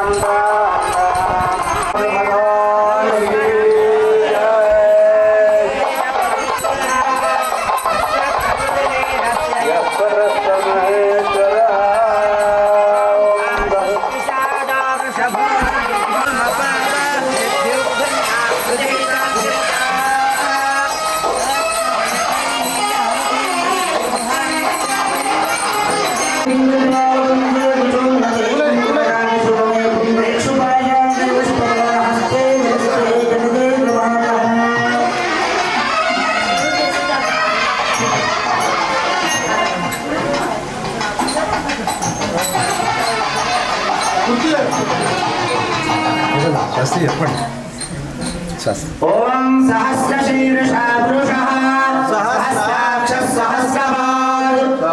Samba. Sastry చెప్పండి ఓం సహస్రశీర్షా పురుషः. సహస్రాక్షः వృత్వా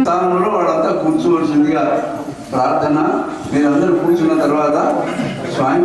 స్థానంలో వాళ్ళంతా కూర్చోవలసిందిగా ప్రార్థన. మీరందరూ కూర్చున్న తర్వాత స్వామి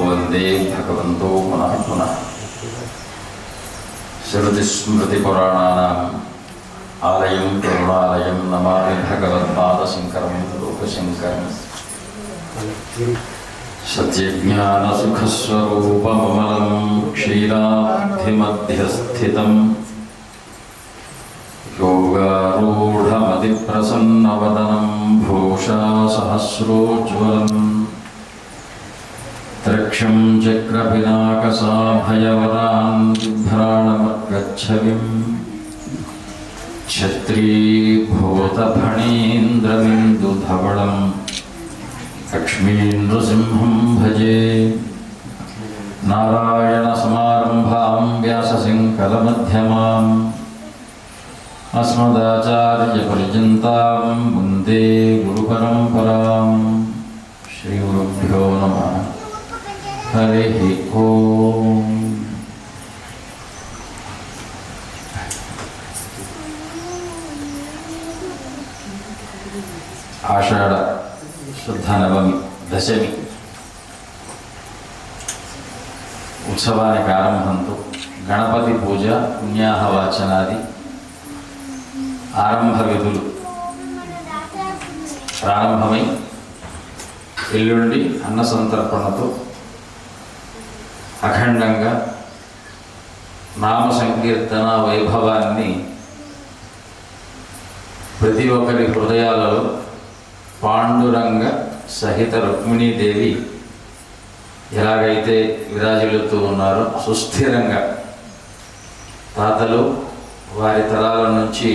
వందే భగవంతో పునః పునః శృతిస్మృతిపురాణానాం ఆలయం కరుణాలయం నమామి భగవత్పాదశంకరం లోకశంకరం సత్యజ్ఞానసుఖస్వరూపమలం క్షీరాబ్ధిమధ్యస్థితం యోగారూ प्रसन्नवदनं भूषासहस्रोज्ज्वलम् द्रक्षं चक्रपिनाकसाभयवरान् बिभ्राणमर्गच्छविम् क्षत्रीभूतफणीन्द्रबिन्दुधवळं लक्ष्मीन्द्रसिंहं भजे। नारायणसमारम्भां व्याससिङ्कलमध्यमाम् अस्मदाचार्यपर्यन्तां वन्दे गुरुपरम्पराम् श्रीगुरुभ्यो नमः हरिः ओम् ఆషాఢ శుద్ధ నవమి దశమి ఉత్సవానికి ఆరంభంతో గణపతి పూజ పుణ్యాహవాచనాది ఆరంభ విధులు. ప్రారంభమై ఎల్లుండి అన్న సంతర్పణతో అఖండంగా నామ సంకీర్తన వైభవాన్ని ప్రతి ఒక్కరి హృదయాలలో పాండురంగ సహిత రుక్మిణీదేవి ఎలాగైతే విరాజిల్లుతూ ఉన్నారో సుస్థిరంగా తాతలు వారి తరాల నుంచి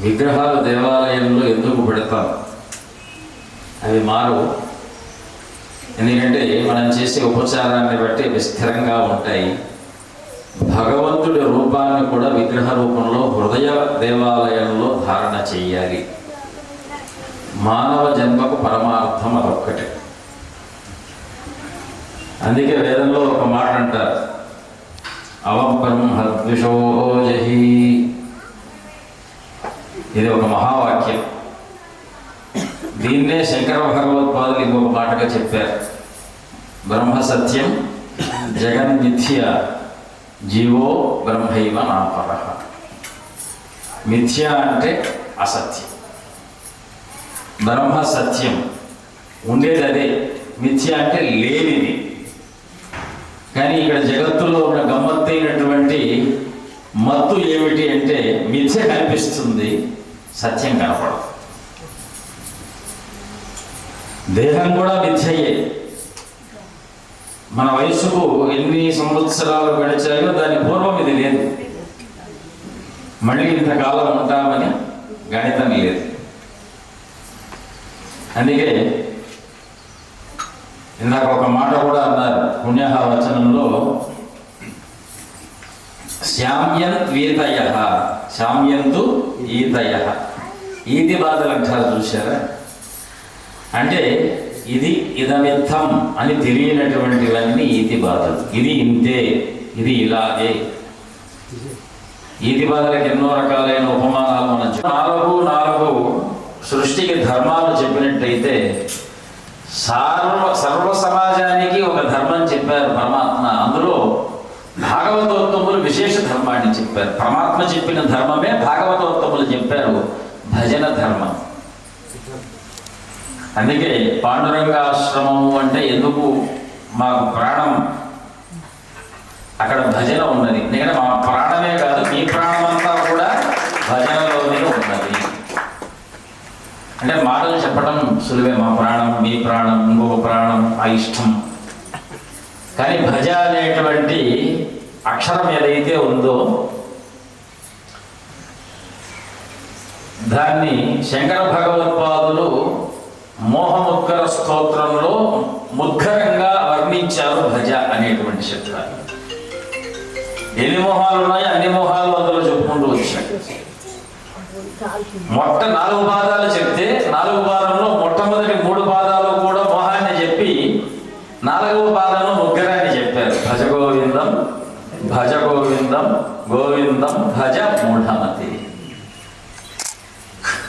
విగ్రహాలు దేవాలయంలో ఎందుకు పెడతాం? అవి మారవు. ఎందుకంటే మనం చేసే ఉపచారాన్ని బట్టి అవి స్థిరంగా ఉంటాయి. భగవంతుడి రూపాన్ని కూడా విగ్రహ రూపంలో హృదయ దేవాలయంలో ధారణ చెయ్యాలి మానవ జన్మకు పరమార్థం అదొక్కటి. అందుకే వేదంలో ఒక మాట అంటారు అవం పరం ఇది ఒక మహావాక్యం. దీన్నే శంకర భగవత్పాదులు ఇంకొక మాటగా చెప్పారు. బ్రహ్మ సత్యం జగన్ మిథ్య జీవో బ్రహ్మైవ నాపర. మిథ్య అంటే అసత్యం. బ్రహ్మ సత్యం ఉండేది అదే. మిథ్య అంటే లేనిది. కానీ ఇక్కడ జగత్తులో ఉన్న గమ్మత్తైనటువంటి మత్తు ఏమిటి అంటే మిథ్య కనిపిస్తుంది. సత్యం కనపడదు. దేహం కూడా మిథ్యయే. మన వయసుకు ఎన్ని సంవత్సరాలు గడిచాయో దాని పూర్వం ఇది లేదు. మళ్ళీ ఇంతకాలం ఉంటామని గణితం లేదు. అందుకే ఇందాక ఒక మాట కూడా అన్నారు పుణ్యహ వచనంలో శామ్యం వీతయ శామ్యందు ఈతయ ఈతి బాధలు అంటారు చూసారా అంటే ఇది ఇదమిత్తం అని తెలియనటువంటివన్నీ ఈతి బాధలు. ఇది ఇంతే ఇది ఇలాగే. ఈతి బాధలకు ఎన్నో రకాలైన ఉపమానాలు మనం నాలుగు నాలుగు సృష్టికి ధర్మాలు చెప్పినట్టయితే సర్వ సర్వ సమాజానికి ఒక ధర్మం చెప్పారు పరమాత్మ. అందులో భాగవతోత్తములు విశేష ధర్మాన్ని చెప్పారు. పరమాత్మ చెప్పిన ధర్మమే భాగవతోత్తములు చెప్పారు. భజన ధర్మం. అందుకే పాండురంగాశ్రమం అంటే ఎందుకు మాకు ప్రాణం? అక్కడ భజన ఉన్నది. ఎందుకంటే మా ప్రాణమే కాదు మీ ప్రాణం అంతా కూడా భజనలోనే ఉన్నది. అంటే మాటలు చెప్పడం సులువే. మా ప్రాణం మీ ప్రాణం ఇంకొక ప్రాణం ఆ ఇష్టం కానీ భజ అనేటువంటి అక్షరం ఏదైతే ఉందో దాన్ని శంకర భగవత్పాదులు మోహముద్గర స్తోత్రంలో ముద్గరంగా వర్ణించారు భజ అనేటువంటి శబ్దాన్ని. ఎన్ని మోహాలు ఉన్నాయో అన్ని మోహాలు అందులో చెప్పుకుంటూ వచ్చాడు మొట్ట నాలుగు పాదాలు చెప్తే నాలుగు పాదంలో మొట్టమొదటి మూడు పాదాలు కూడా మోహాన్ని చెప్పి నాలుగవ పాదంలో ముగ్గురాన్ని చెప్పారు భజ గోవిందం భజ గోవిందం గోవిందం భజ మూఢమతి.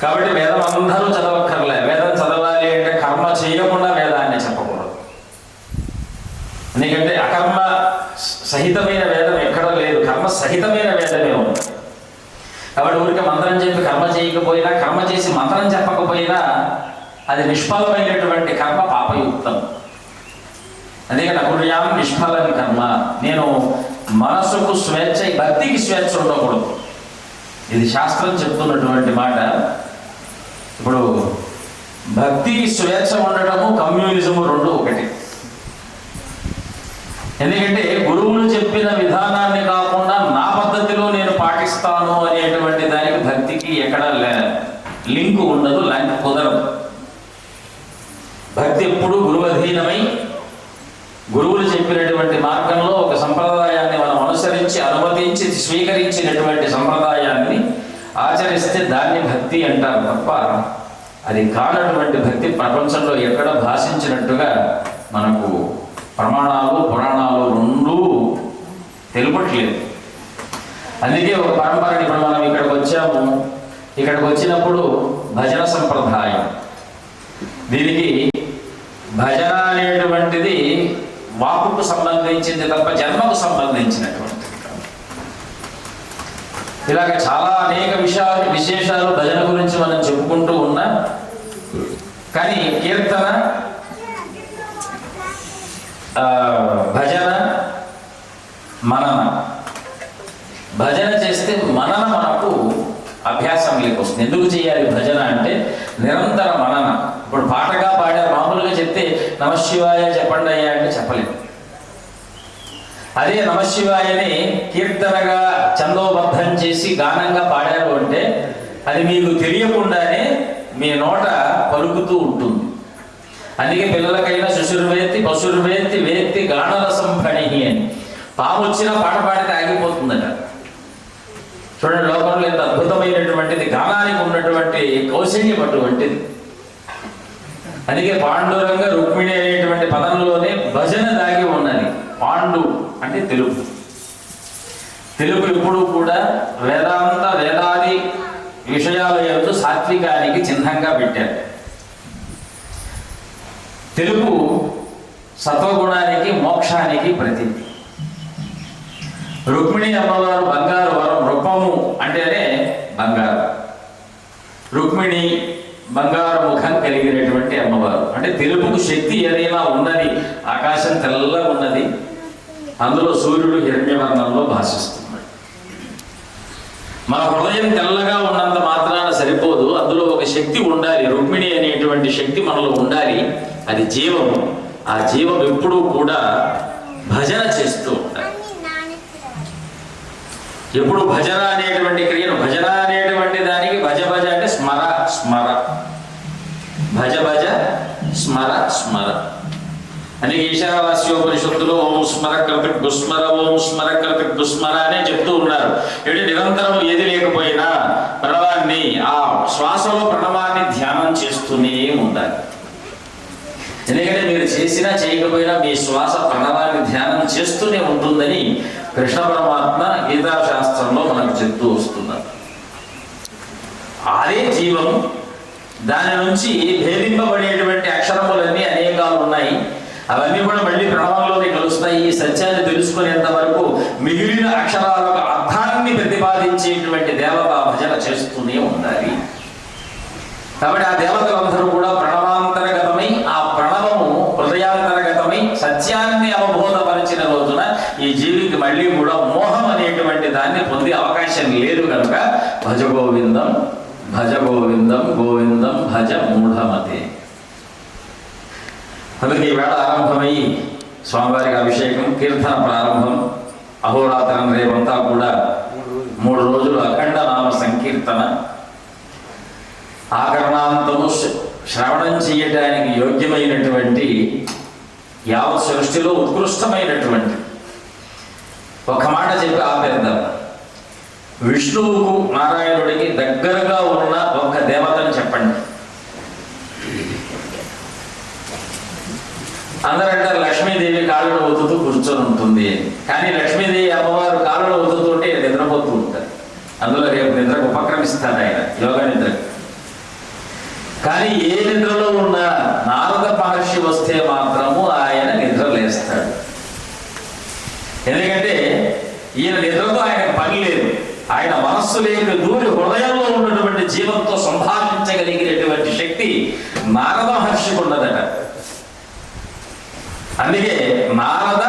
కాబట్టి వేదం అందరూ చదవక్కర్లే. వేదం చదవాలి అంటే కర్మ చేయకుండా వేదాన్ని చెప్పకూడదు. ఎందుకంటే అకర్మ సహితమైన వేదం ఎక్కడ లేదు. కర్మ సహితమైన వేదమే ఉంది. కాబట్టి ఊరికే మంత్రం చెప్పి కర్మ చేయకపోయినా కర్మ చేసి మంత్రం చెప్పకపోయినా అది నిష్ఫలమైనటువంటి కర్మ పాపయుక్తం. అందుకే నకుర్యాం నిష్ఫలం కర్మ. నేను మనసుకు స్వేచ్ఛ భక్తికి స్వేచ్ఛ ఉండకూడదు. ఇది శాస్త్రం చెప్తున్నటువంటి మాట. ఇప్పుడు భక్తికి స్వేచ్ఛ ఉండటము కమ్యూనిజము రెండు ఒకటి. ఎందుకంటే గురువులు చెప్పిన విధానాన్ని కాకుండా నా పద్ధతిలో నేను పాటిస్తాను అనేటువంటి దానికి భక్తికి ఎక్కడ లింక్ ఉండదు లింక్ కుదరదు. భక్తి ఎప్పుడు గురువధీనమై గురువులు చెప్పినటువంటి మార్గంలో అనుసరించి అనుమతించి స్వీకరించినటువంటి సంప్రదాయాన్ని ఆచరిస్తే దాన్ని భక్తి అంటారు తప్ప అది కానటువంటి భక్తి ప్రపంచంలో ఎక్కడ భాషించినట్టుగా మనకు ప్రమాణాలు పురాణాలు రెండూ తెలుపట్లేదు. అందుకే ఒక పరంపరని ఇప్పుడు మనం ఇక్కడికి వచ్చాము. ఇక్కడికి వచ్చినప్పుడు భజన సంప్రదాయం. దీనికి భజన అనేటువంటిది వాకుకు సంబంధించింది తప్ప జన్మకు సంబంధించినటువంటి ఇలాగ చాలా అనేక విషయాలు విశేషాలు భజన గురించి మనం చెప్పుకుంటూ ఉన్నా కానీ కీర్తన భజన మనన. భజన చేస్తే మనన మనకు అభ్యాసం వస్తుంది ఎందుకు చేయాలి భజన అంటే నిరంతర మనన. ఇప్పుడు పాటగా పాడారు మామూలుగా చెప్తే నమశివాయ చెప్పండి అయ్యా అంటే చెప్పలేదు అదే నమశివాయని కీర్తనగా చందోబద్ధం చేసి గానంగా పాడారు అంటే అది మీకు తెలియకుండానే మీ నోట పలుకుతూ ఉంటుంది. అందుకే పిల్లలకైనా శుశుర్వేత్తి పశుర్వేత్తి వేత్తి గానరసం పని అని. పాము వచ్చినా పాట పాడితే ఆగిపోతుందట. చూడండి లోకంలో ఎంత అద్భుతమైనటువంటిది గానానికి ఉన్నటువంటి కౌశల్యం అటువంటిది అందుకే పాండురంగ రుక్మిణి అనేటువంటి పదంలోనే భజన దాగి ఉన్నది. పాండు. అంటే తెలుగు. తెలుగు ఎప్పుడు కూడా వేదాంత వేదాది విషయాల యొక్క సాత్వికానికి చిహ్నంగా పెట్టారు. తెలుగు సత్వగుణానికి మోక్షానికి ప్రతినిధి. రుక్మిణి అమ్మవారు బంగారు వరం రూపము అంటేనే బంగారు. రుక్మిణి బంగారు ముఖం కలిగినటువంటి అమ్మవారు. అంటే తెలుపుకు శక్తి ఏదైనా ఉన్నది ఆకాశం తెల్లగా ఉన్నది అందులో సూర్యుడు హిరణ్యవర్ణంలో భాషిస్తున్నాడు. మన హృదయం తెల్లగా ఉన్నంత మాత్రాన సరిపోదు. అందులో ఒక శక్తి ఉండాలి. రుక్మిణి అనేటువంటి శక్తి మనలో ఉండాలి. అది జీవము. ఆ జీవం ఎప్పుడూ కూడా భజన చేస్తూ ఉండాలి. ఎప్పుడు భజన అనేటువంటి క్రియను భజన అనేటువంటి దాని అని ఈశావాస్యోపనిషత్తులో ఓం స్మర కల్పిట్ గుస్మర ఓం స్మర కల్పిట్ గుస్మర అనే చెప్తూ ఉన్నారు. ఏంటి నిరంతరం ఏది లేకపోయినా ప్రణవాన్ని ఆ శ్వాసలో ప్రణవాన్ని ధ్యానం చేస్తూనే ఉండాలి. ఎందుకంటే మీరు చేసినా చేయకపోయినా మీ శ్వాస ప్రణవాన్ని ధ్యానం చేస్తూనే ఉంటుందని కృష్ణ పరమాత్మ గీతా శాస్త్రంలో మనకు చెప్తూ వస్తున్నారు. అదే జీవం దాని నుంచి భేదింపబడేటువంటి అక్షరములన్నీ అవన్నీ కూడా మళ్ళీ ప్రణవంలోనే కలుస్తాయి. ఈ సత్యాన్ని తెలుసుకునేంత వరకు మిగిలిన ఒక అర్థాన్ని ప్రతిపాదించేటువంటి దేవత భజన చేస్తూనే ఉండాలి. కాబట్టి ఆ దేవతలందరూ కూడా ప్రణవాంతర్గతమై ఆ ప్రణవము హృదయాంతర్గతమై సత్యాన్ని అవబోధపరిచిన రోజున ఈ జీవికి మళ్ళీ కూడా మోహం అనేటువంటి దాన్ని పొందే అవకాశం లేదు కనుక భజ గోవిందం భజ గోవిందం గోవిందం భజ మూఢమతే. అందుకే ఈవేళ ఆరంభమై స్వామివారికి అభిషేకం కీర్తన ప్రారంభం అహోరాత్రం రేపంతా కూడా మూడు రోజులు అఖండ నామ సంకీర్తన. ఆకరణాంతము శ్రవణం చేయటానికి యోగ్యమైనటువంటి యావత్ సృష్టిలో ఉత్కృష్టమైనటువంటి. ఒక మాట చెప్పి ఆపేద్దాం. విష్ణువుకు నారాయణుడికి దగ్గరగా ఉన్న ఒక దేవతను చెప్పండి. అందరూ అంటారు లక్ష్మీదేవి కాళ్ళు ఊతుతూ కూర్చొని ఉంటుంది. కానీ లక్ష్మీదేవి అమ్మవారు కాళ్ళు ఊతుతుంటే నిద్రపోతూ ఉంటారు. అందులో రేపు నిద్రకు ఉపక్రమిస్తాడు ఆయన యోగ నిద్రకు కానీ ఏ నిద్రలో ఉన్న నారద మహర్షి వస్తే మాత్రము ఆయన నిద్ర లేస్తాడు. ఎందుకంటే ఈయన నిద్రతో ఆయన పని లేదు. ఆయన మనస్సు లేక దూరి హృదయంలో ఉన్నటువంటి జీవంతో సంభాషించగలిగినటువంటి శక్తి నారద అందుకే నారద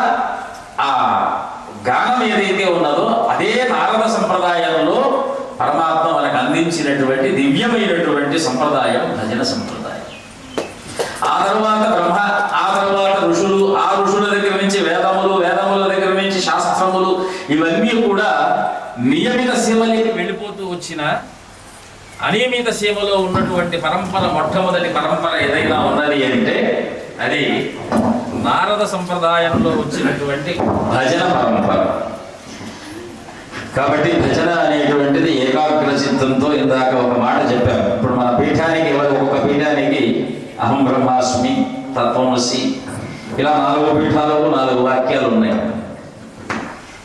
ఆ గానం ఏదైతే ఉన్నదో అదే నారద సంప్రదాయంలో పరమాత్మ మనకు అందించినటువంటి దివ్యమైనటువంటి సంప్రదాయం భజన సంప్రదాయం. ఆ తర్వాత బ్రహ్మ ఆ తర్వాత ఋషులు ఆ ఋషుల దగ్గర నుంచి వేదములు వేదముల దగ్గర నుంచి శాస్త్రములు ఇవన్నీ కూడా నియమిత సీమలకి వెళ్ళిపోతూ వచ్చిన అనియమిత సీమలో ఉన్నటువంటి పరంపర మొట్టమొదటి పరంపర ఏదైనా ఉన్నది అంటే అది నారద సంప్రదాయంలో వచ్చినటువంటి భజన పరంపర. కాబట్టి భజన అనేటువంటిది ఏకాగ్ర చిత్తంతో ఇందాక ఒక మాట చెప్పాం ఇప్పుడు మన పీఠానికి ఎవరు ఒక్కొక్క పీఠానికి అహం బ్రహ్మాస్మి తత్వమసి ఇలా నాలుగు పీఠాలకు నాలుగు వాక్యాలు ఉన్నాయి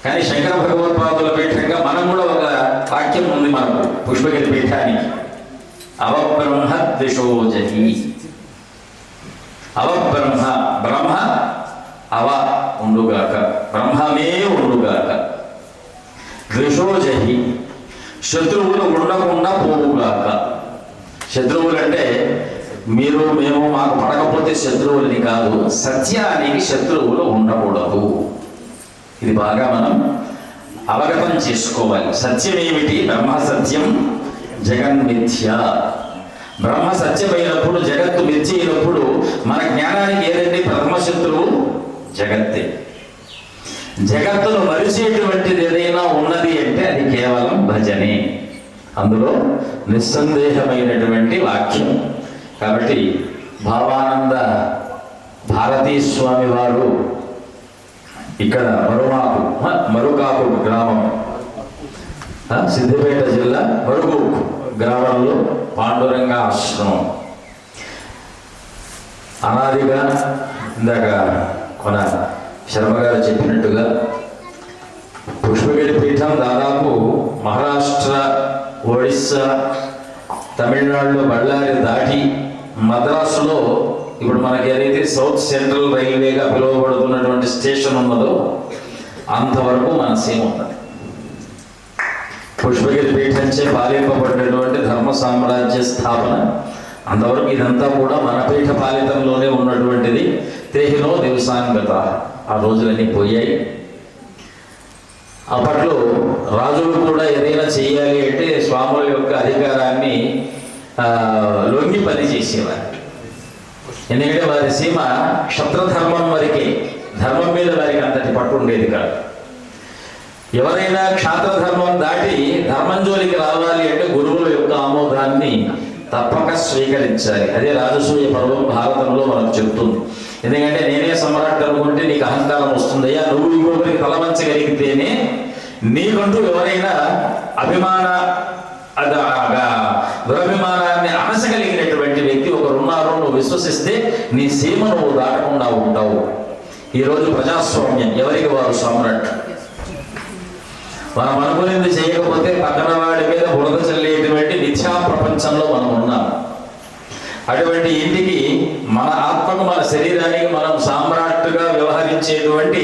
కానీ శంకర భగవత్పాదుల పీఠంగా మనం కూడా ఒక వాక్యం ఉంది మనకు పుష్పగిరి పీఠానికి. అవబ్రహ్మ దిశోజహి అవబ్రహ్మ బ్రహ్మ అవ ఉండుగాక బ్రహ్మమే ఉండుగాక. ద్విషోజహి శత్రువులు ఉండకుండా పోవుగాక. శత్రువులు అంటే మీరు మేము మాకు పడకపోతే శత్రువులని కాదు. సత్యానికి శత్రువులు ఉండకూడదు. ఇది బాగా మనం అవగతం చేసుకోవాలి. సత్యం ఏమిటి బ్రహ్మ సత్యం జగన్మిథ్య. బ్రహ్మ సత్యమైనప్పుడు జగత్తు మిథ్య అయినప్పుడు మన జ్ఞానానికి ఏదండి ప్రథమ శత్రువు? జగత్తే. జగత్తును మరిచేటువంటిది ఏదైనా ఉన్నది అంటే అది కేవలం భజనే. అందులో నిస్సందేహమైనటువంటి వాక్యం. కాబట్టి భావానంద భారతీ స్వామి వారు ఇక్కడ మరుమాకు మరుకాపు మరుకాకు గ్రామం. ఆ, సిద్దిపేట జిల్లా మరుగు గ్రామంలో పాండురంగ ఆశ్రమం. అనాదిగా ఇందాక మన శర్మ గారు చెప్పినట్టుగా పుష్పగిరి పీఠం దాదాపు మహారాష్ట్ర ఒడిస్సా తమిళనాడులో బళ్ళారి దాటి మద్రాసులో ఇప్పుడు మనకి ఏదైతే సౌత్ సెంట్రల్ రైల్వేగా పిలువబడుతున్నటువంటి స్టేషన్ ఉన్నదో అంతవరకు మన సీమ ఉన్నది. పుష్పగిరి పీఠంచే పాలింపబడినటువంటి ధర్మ సామ్రాజ్య స్థాపన. అంతవరకు ఇదంతా కూడా మన పీఠ పాలితంలోనే ఉన్నటువంటిది. తేహిలో దివసాంగత. ఆ రోజులన్నీ పోయాయి. అప్పట్లో రాజులు కూడా ఏదైనా చేయాలి అంటే స్వాముల యొక్క అధికారాన్ని ఆ, లొంగి పని చేసేవారు. ఎందుకంటే వారి సీమ క్షత్రధర్మం వరకే. ధర్మం మీద వారికి అంతటి పట్టు ఉండేది కాదు. ఎవరైనా క్షాత్రధర్మం దాటి ధర్మం జోలికి రావాలి అంటే గురువుల యొక్క ఆమోదాన్ని తప్పక స్వీకరించాలి. అదే రాజసూయ పర్వం భారతంలో మనకు చెప్తుంది ఎందుకంటే నేనే సమ్రాట్ అనుకుంటే నీకు అహంకారం వస్తుందయ్యా నువ్వు ఇంకొకరికి తలవంచగలిగితేనే నీకంటూ ఎవరైనా అభిమాన దురభిమానాన్ని అనసగలిగినటువంటి వ్యక్తి ఒకరున్నారు నువ్వు విశ్వసిస్తే నీ సీమ నువ్వు దాటకుండా ఉంటావు. ఈరోజు ప్రజాస్వామ్యం ఎవరికి వారు సమ్రాట్? మనం అనుకునేది చేయకపోతే పక్కన వాడి మీద బురద చల్లేటువంటి నిత్యా ప్రపంచంలో మనం ఉన్నాం. అటువంటి ఇంటికి మన ఆత్మకు మన శరీరానికి మనం సామ్రాట్టుగా వ్యవహరించేటువంటి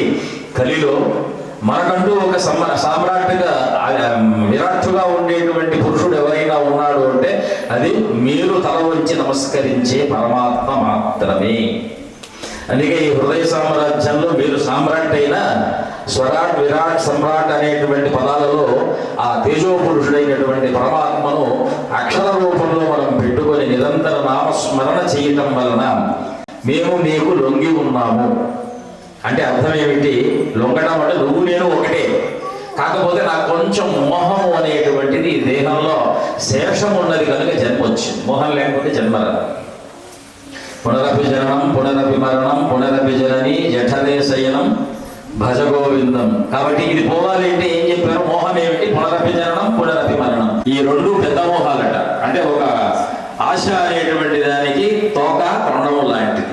కలిలో మనకంటూ ఒక సమ- సామ్రాట్టుగా విరాట్టుగా ఉండేటువంటి పురుషుడు ఎవరైనా ఉన్నాడు అంటే అది మీరు తల వంచి నమస్కరించే పరమాత్మ మాత్రమే. అందుకే ఈ హృదయ సామ్రాజ్యంలో మీరు సామ్రాట్ అయిన స్వరాట్ విరాట్ సమ్రాట్ అనేటువంటి పదాలలో ఆ తేజో పురుషుడైనటువంటి పరమాత్మను అక్షర రూపంలో మనం పెట్టుకొని నిరంతర నామస్మరణ చేయటం వలన మేము మీకు లొంగి ఉన్నాము. అంటే అర్థం ఏమిటి? లొంగడం అంటే నువ్వు నేను ఒకటే కాకపోతే నాకు కొంచెం మోహము అనేటువంటిది దేహంలో శేషం ఉన్నది కనుక జన్మ వచ్చింది. మోహం లేకపోతే జన్మ రాదు. పునరపి జననం పునరపి మరణం పునరపి జనని జఠరే శయనం భజ గోవిందం కాబట్టి ఇది పోవాలి అంటే ఏం చెప్పారు? మోహం ఏమిటి? పునరపి జననం పునరపి మరణం ఈ రెండు పెద్ద మోహాలట. అంటే ఒక ఆశ అనేటువంటి దానికి తోక తొండము లాంటిది.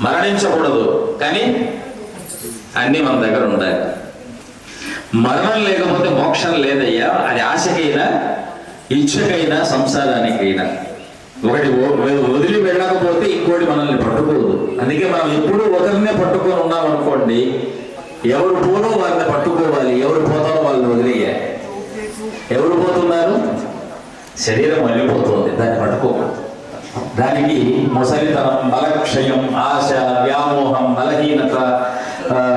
మరణించకూడదు. కానీ అన్ని మన దగ్గర ఉండాలి. మరణం లేకపోతే మోక్షం లేదయ్యా. అది ఆశకైనా ఇచ్చకైనా సంసారానికైనా. ఒకటి వదిలి వెళ్ళకపోతే ఇంకోటి మనల్ని పట్టుకోదు. అందుకే మనం ఎప్పుడు ఒకరినే పట్టుకొని ఉన్నాం అనుకోండి ఎవరు పోనో వారిని పట్టుకోవాలి ఎవరు పోతారో వాళ్ళని వదిలేయాలి ఎవరు పోతున్నారు? శరీరం వెళ్ళిపోతుంది దాన్ని పట్టుకోకూడదు దానికి ముసలితనం బలక్షయం ఆశ వ్యామోహం బలహీనత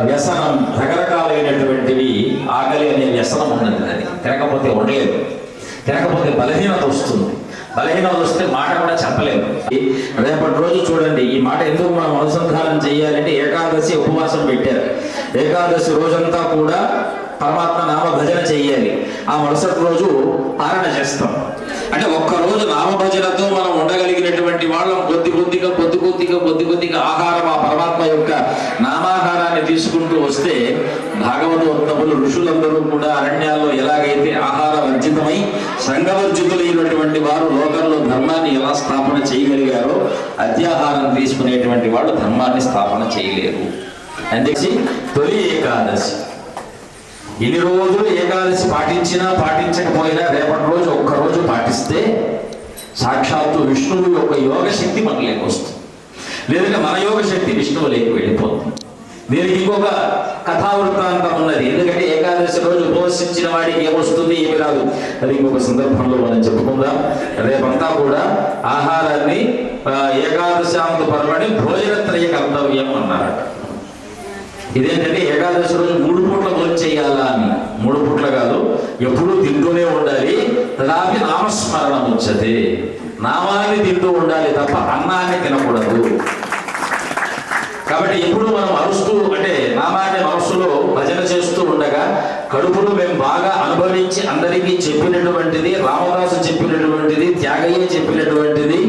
వ్యసనం రకరకాలైనటువంటివి ఆకలి అనే వ్యసనం ఉన్నది దానికి. తినకపోతే ఉండలేదు. తినకపోతే బలహీనత వస్తుంది. బలహీనత వస్తే మాట కూడా చెప్పలేదు. రేపటి రోజు చూడండి ఈ మాట ఎందుకు మనం అనుసంధానం చేయాలంటే ఏకాదశి ఉపవాసం పెట్టారు. ఏకాదశి రోజంతా కూడా పరమాత్మ నామ భజన చెయ్యాలి. ఆ మరుసటి రోజు పారణ చేస్తాం. అంటే ఒక్క రోజు మనం ఉండగలిగినటువంటి వాళ్ళం కొద్ది కొద్దిగా కొద్ది కొద్దిగా కొద్ది కొద్దిగా ఆహారం ఆ పరమాత్మ యొక్క నామాహారాన్ని తీసుకుంటూ వస్తే భాగవతోత్తములు ఋషులందరూ కూడా అరణ్యాల్లో ఎలాగైతే ఆహార వర్జితమై సంఘవర్జితులైనటువంటి వారు లోకంలో ధర్మాన్ని ఎలా స్థాపన చేయగలిగారో అత్యాహారం తీసుకునేటువంటి వాళ్ళు ధర్మాన్ని స్థాపన చేయలేరు. అందుకే తొలి ఏకాదశి. ఇన్ని రోజులు ఏకాదశి పాటించినా పాటించకపోయినా రేపటి రోజు ఒక్క రోజు పాటిస్తే సాక్షాత్తు విష్ణువు యొక్క యోగ శక్తి మనలోకి వస్తుంది. లేదంటే మన యోగ శక్తి విష్ణువులోకి వెళ్ళిపోతుంది. దీనికి ఇంకొక కథావృత్తాంతం ఉన్నది. ఎందుకంటే ఏకాదశి రోజు ఉపవసించిన వాడికి ఏమొస్తుంది ఏమి రాదు. అది ఇంకొక సందర్భంలో మనం చెప్పుకుందాం. రేపంతా కూడా ఆహారాన్ని ఏకాదశాంత పర్వని భోజనత్రయ కర్తవ్యం అన్నారట. ఇదేంటంటే ఏకాదశి రోజు మూడు పూట్ల భోజనం చేయాలా అని. మూడు పూట్ల కాదు ఎప్పుడూ తింటూనే ఉండాలి తదాపి నామస్మరణం వచ్చది. నామాన్ని తింటూ ఉండాలి తప్ప అన్నాన్ని తినకూడదు. కాబట్టి ఎప్పుడు మనం అరుస్తూ అంటే నామాన్ని మనస్సులో భజన చేస్తూ ఉండగా కడుపులో మేము బాగా అనుభవించి అందరికీ చెప్పినటువంటిది రామదాసు చెప్పినటువంటిది త్యాగయ్య చెప్పినటువంటిది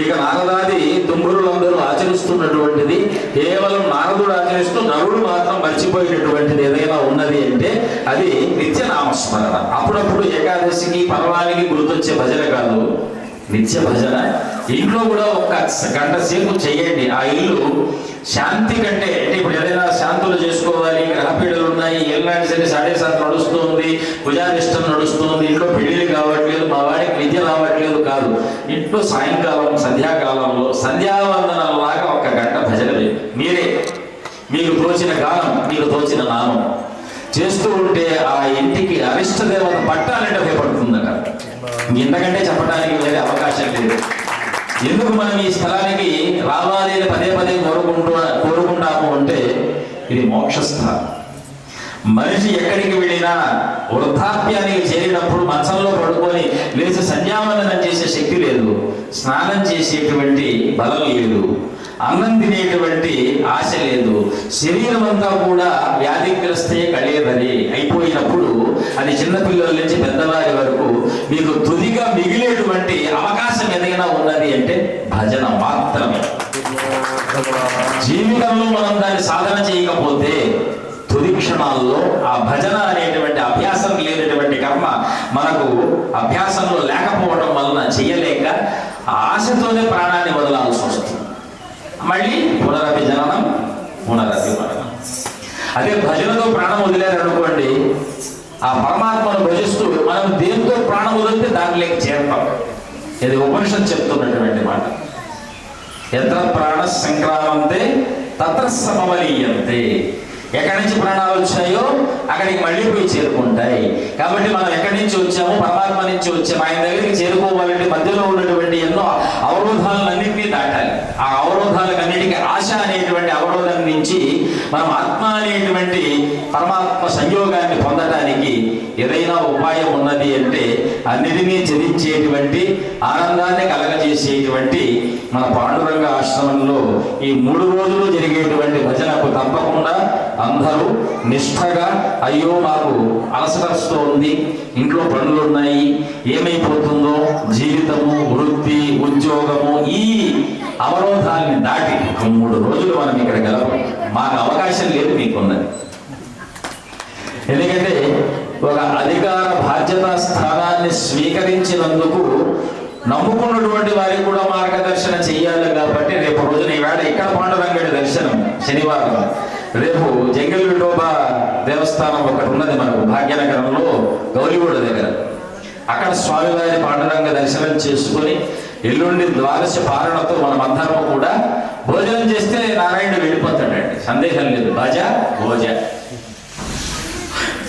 ఇక నారదాది తుంగురులందరూ ఆచరిస్తున్నటువంటిది కేవలం నారదుడు ఆచరిస్తూ నరుడు మాత్రం మర్చిపోయినటువంటిది ఏదైనా ఉన్నది అంటే అది నిత్య నామస్మరణ అప్పుడప్పుడు ఏకాదశికి పర్వానికి గుర్తొచ్చే భజన కాదు. నిత్య భజన. ఇంట్లో కూడా ఒక గంట సేపు చేయండి ఆ ఇల్లు శాంతి కంటే అంటే ఇప్పుడు ఏదైనా శాంతులు చేసుకోవాలి గ్రహపీడలు ఉన్నాయి ఎలాంటి సరే సాడే సార్ నడుస్తుంది భుజానిష్టం నడుస్తుంది ఇంట్లో పెళ్ళిళ్ళు కావట్లేదు మా వాడికి విద్య రావట్లేదు కాదు. ఇంట్లో సాయంకాలం సంధ్యాకాలంలో సంధ్యావందనం లాగా ఒక గంట భజన మీరే మీకు తోచిన కాలం మీకు తోచిన నామం. చేస్తూ ఉంటే ఆ ఇంటికి అరిష్ట దేవత పట్టాలంటే భయపడుతుందట. ఇంతకంటే చెప్పడానికి వేరే అవకాశం లేదు. ఎందుకు మనం ఈ స్థలానికి రావాలి అని పదే పదే కోరుకుంటూ కోరుకుంటాము అంటే ఇది మోక్షస్థలం. మనిషి ఎక్కడికి వెళ్ళినా వృద్ధాప్యానికి చేరినప్పుడు మంచంలో పడుకొని లేచి సంధ్యావందనం చేసే శక్తి లేదు. స్నానం చేసేటువంటి బలం లేదు. అన్నం తినేటువంటి ఆశ లేదు. శరీరం అంతా కూడా వ్యాధిగ్రస్తే కళేదని అయిపోయినప్పుడు అది చిన్నపిల్లల నుంచి పెద్దవారి వరకు మీకు తుదిగా మిగిలేటువంటి అవకాశం ఏదైనా ఉన్నది అంటే భజన మాత్రమే. జీవితంలో మనం దాన్ని సాధన చేయకపోతే తుది క్షణాల్లో ఆ భజన అనేటువంటి అభ్యాసం లేనటువంటి కర్మ మనకు అభ్యాసంలో లేకపోవడం వలన చేయలేక ఆ ఆశతోనే ప్రాణాన్ని వదలాల్సి వస్తుంది. మళ్ళీ పునరపి జననం పునరపి మరణం. అదే భజనతో ప్రాణం వదిలేరనుకోండి ఆ పరమాత్మను భజిస్తూ మనం దేనితో ప్రాణం వదిలితే దానిలోకి చేరతాం. ఇది ఉపనిషత్ చెప్తున్నటువంటి మాట. ఎత్ర ప్రాణ సంక్రామంతే తత్ర సమవలీయంతే. ఎక్కడి నుంచి ప్రాణాలు వచ్చాయో అక్కడికి మళ్ళీ పోయి చేరుకుంటాయి. కాబట్టి మనం ఎక్కడి నుంచి వచ్చాము పరమాత్మ నుంచి వచ్చాము ఆయన దగ్గరికి చేరుకోవాలంటే మధ్యలో ఉన్నటువంటి ఎన్నో అవరోధాలన్నింటినీ దాటాలి. ఆ అవరోధాలన్నిటికీ ఆశ అనేటువంటి అవరోధం నుంచి మనం ఆత్మ అనేటువంటి పరమాత్మ సంయోగాన్ని పొందడానికి ఏదైనా ఉపాయం ఉన్నది అంటే అన్నిటినీ చదించేటువంటి ఆనందాన్ని కలగజేసేటువంటి మన పాండురంగ ఆశ్రమంలో ఈ మూడు రోజులు జరిగేటువంటి భజనకు తప్పకుండా అందరూ నిష్ఠగా అయ్యో మాకు అలసట వస్తోంది ఇంట్లో పనులు ఉన్నాయి ఏమైపోతుందో జీవితము వృత్తి ఉద్యోగము ఈ అవరోధాన్ని దాటి ఒక మూడు రోజులు మనం ఇక్కడ గెలవం మాకు అవకాశం లేదు మీకున్నది. ఎందుకంటే ఒక అధికార బాధ్యత స్థానాన్ని స్వీకరించినందుకు నమ్ముకున్నటువంటి వారికి కూడా మార్గదర్శన చెయ్యాలి కాబట్టి రేపు రోజున ఈవేళ ఇక్కడ పాండురంగడి దర్శనం శనివారం. రేపు జంగిల్ విఠోబా దేవస్థానం ఒకటి ఉన్నది మనకు భాగ్యనగరంలో గౌరీగూడ దగ్గర. అక్కడ స్వామివారి పాండురంగ దర్శనం చేసుకొని ఎల్లుండి ద్వాదశ పాలనతో మనం అందరం కూడా భోజనం చేస్తే నారాయణుడు వెళ్ళిపోతాడండి. సందేహం లేదు. భజ భోజ.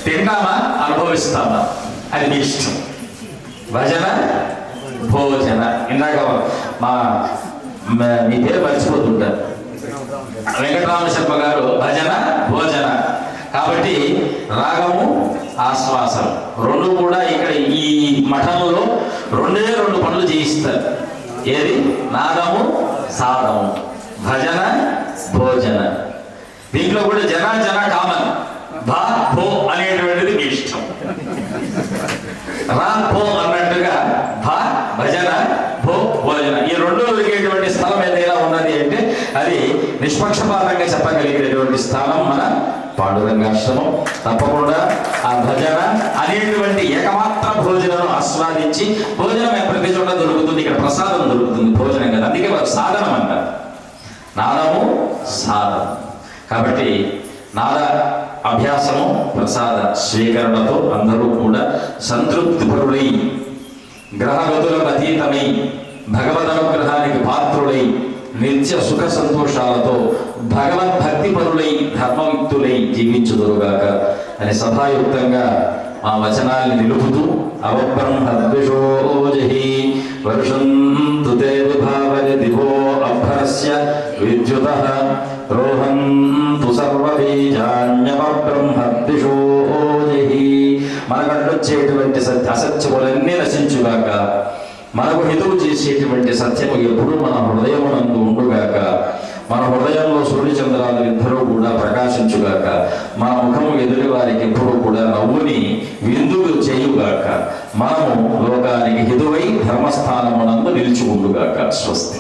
తింటామా అనుభవిస్తామా? అది మీ ఇష్టం. భజన భోజన. ఇందాక మా మా- మీ పేరు మర్చిపోతుంటారు. వెంకటరామ శర్మ గారు భజన భోజన. కాబట్టి రాగము ఆశ్వాసం రెండు కూడా ఇక్కడ ఈ మఠంలో రెండే రెండు పనులు చేయిస్తారు. ఏది? నాదము సాధము భజన భోజన. దీంట్లో కూడా జన జన కామన్ భా భో అనేటువంటిది మీ ఇష్టం రా భో అన్నట్టుగా భా భజన భో భోజన ఈ రెండు దొరికేటువంటి స్థలం ఏదైనా ఉన్నది అంటే అది నిష్పక్షపాతంగా చెప్పగలిగినటువంటి స్థానం మన పాండురంగాశ్రమం తప్పకుండా ఆ భజన అనేటువంటి ఏకమాత్ర భోజనం ఆస్వాదించి భోజనం ప్రతి చోట దొరుకుతుంది. ఇక్కడ ప్రసాదం దొరుకుతుంది భోజనం కదా. అందుకే వారు సాధనం అంటారు. నాదము సాధనం. కాబట్టి నాద అభ్యాసము ప్రసాద స్వీకరణతో అందరూ కూడా సంతృప్తి పరులై గ్రహగతులకు అతీతమై భగవద్ అనుగ్రహానికి పాత్రులై నిత్య సుఖ సంతోషాలతో భగవద్భక్తి పరులై ధర్మయుక్తులై జీవించుదురుగాక అని సభాయుక్తంగా మా వచనాల్ని నిలుపుతూ అవబ్రహ్మద్విషోజహి వర్షంతు తే విభావరి దివో అభ్రస్య విద్యుత రోహంతు సర్వబీజాన్యవబ్రహ్మద్విషోజహి మనకంటొచ్చేటువంటి సత్య అసత్యములన్నీ నశించుగాక మనకు హితువు చేసేటువంటి సత్యము ఎప్పుడూ మన హృదయమునందు ఉండుగాక మన హృదయంలో సూర్యచంద్రాలు ఇద్దరూ కూడా ప్రకాశించుగాక మన ముఖము ఎదుటి వారికి ఎప్పుడూ కూడా నవ్వుని విందులు చేయుగాక మనము లోకానికి హితువై ధర్మస్థానమునందు నిలిచి ఉండుగాక స్వస్తి.